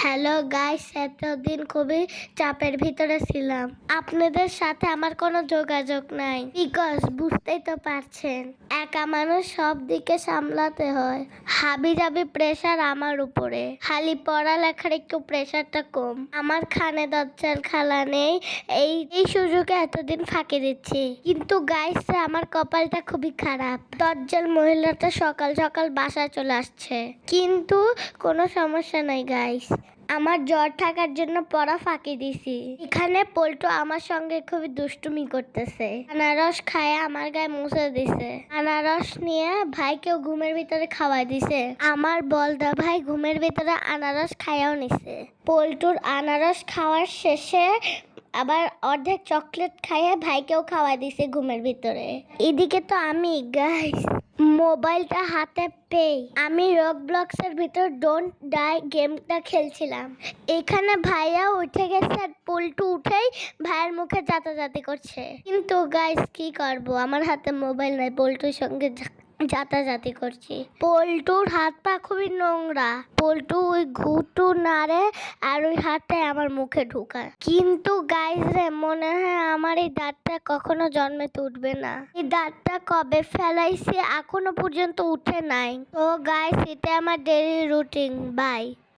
Hello guys এতদিন খুবই চাপের ভিতরে ছিলাম। আপনাদের সাথে আমার কোনো যোগাযোগ নাই। বিকজ বুঝতেই তো পারছেন, একা মানুষ সব দিকে সামলাতে হয়। হাবি যাবি প্রেশার আমার উপরে। খালি পড়ালেখার একটু প্রেশারটা কম। আমার খানে দজ্জাল খালা নেই, এই এই সুযোগে এতদিন ফাঁকে দিচ্ছি। কিন্তু গাইস আমার কপালটা খুবই খারাপ। দজ্জাল মহিলাটা সকাল সকাল বাসায় চলে আসছে। কিন্তু কোনো সমস্যা নাই গাইস আমার জ্বর থাকার জন্য পড়া ফাঁকি দিছি। এখানে পল্টু আমার সঙ্গে খুবই দুষ্টুমি করতেছে। আনারস খায় আমার গায়ে মুছে দিছে। আনারস নিয়ে ভাইকেও ঘুমের ভিতরে খাওয়াই দিছে। আমার বলদা ভাই ঘুমের ভিতরে আনারস খাইয়াও নিছে। পল্টুর আনারস খাওয়ার শেষে আবার অর্ধেক চকলেট খাইয়ে ভাইকেও খাওয়াই দিছে ঘুমের ভিতরে। এদিকে তো আমি গাইস মোবাইলটা হাতে পেয়ে আমি রক ব্লকসের ভিতর ডোন্ট ডাই গেমটা খেলছিলাম। এখানে ভাইয়া উঠে গেছে আর পল্টু উঠেই ভাইয়ের মুখে যাতাযাতি করছে। কিন্তু গাইস কি করব? আমার হাতে মোবাইল নাই, পল্টুর সঙ্গে যা- জাতাজাতি করছি। পল্টুর হাত পা খুবই নোংরা। পল্টু ওই ঘুটু নাড়ে আর ওই হাতটাই আমার মুখে ঢুকায়। কিন্তু গাইজ রে, মনে হয় আমার এই দাঁতটা কখনো জন্মে উঠবে না। এই দাঁতটা কবে ফেলাইছি এখনও পর্যন্ত উঠে নাই। ও গাইজ এটা আমার ডেলি রুটিন বাই